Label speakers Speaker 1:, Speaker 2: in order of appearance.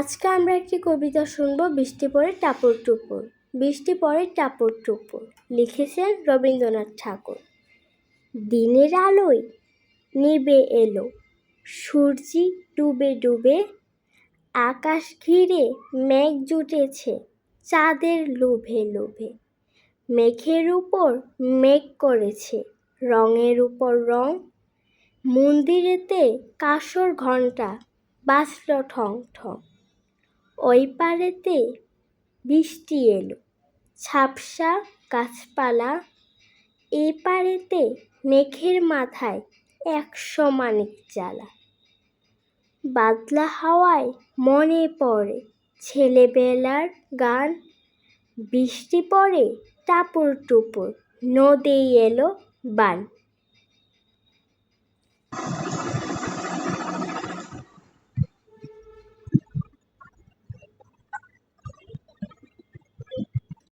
Speaker 1: আজকে আমরা একটি কবিতা শুনব, বৃষ্টি পরে টাপুর টুপুর, বৃষ্টি পরে টাপুর টুপুর, লিখেছেন রবীন্দ্রনাথ ঠাকুর। দিনের আলোয় নিবে এলো, সূর্যি ডুবে ডুবে, আকাশ ঘিরে মেঘ জুটেছে চাঁদের লোভে লোভে। মেঘের উপর মেঘ করেছে, রঙের উপর রং, মন্দিরেতে কাসর ঘণ্টা বাজল ঠং ঠং। ওই পারেতে বৃষ্টি এলো। ঝাপসা গাছপালা এই পারেতে মেঘের মাথায় এক সমানিক জ্বালা। বাদলা হাওয়ায় মনে পড়ে ছেলেবেলার গান। বৃষ্টি পড়ে টাপুর টুপুর, নদী এলো বান।